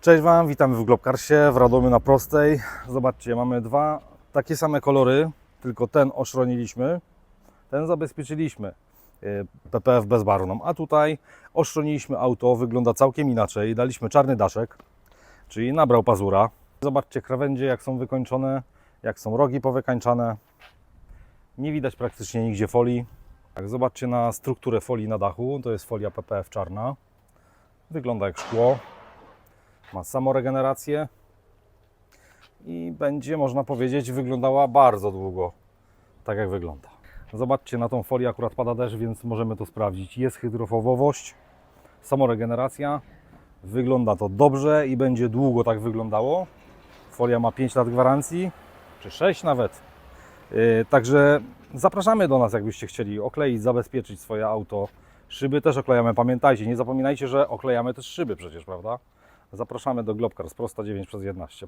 Cześć Wam, witamy w Globkarsie w Radomiu na prostej. Zobaczcie, mamy dwa takie same kolory, tylko ten oszroniliśmy, ten zabezpieczyliśmy y, PPF bezbarwną, a tutaj oszroniliśmy auto, wygląda całkiem inaczej. Daliśmy czarny daszek, czyli nabrał pazura. Zobaczcie krawędzie, jak są wykończone, jak są rogi powykańczane. Nie widać praktycznie nigdzie folii. Tak, zobaczcie na strukturę folii na dachu, to jest folia PPF czarna. Wygląda jak szkło ma samoregenerację i będzie, można powiedzieć, wyglądała bardzo długo, tak jak wygląda. Zobaczcie, na tą folię akurat pada deszcz, więc możemy to sprawdzić. Jest hydrofobowość, samoregeneracja, wygląda to dobrze i będzie długo tak wyglądało. Folia ma 5 lat gwarancji, czy 6 nawet. Yy, Także zapraszamy do nas, jakbyście chcieli okleić, zabezpieczyć swoje auto. Szyby też oklejamy. Pamiętajcie, nie zapominajcie, że oklejamy też szyby przecież, prawda? Zapraszamy do Globcars, prosta 9 przez 11.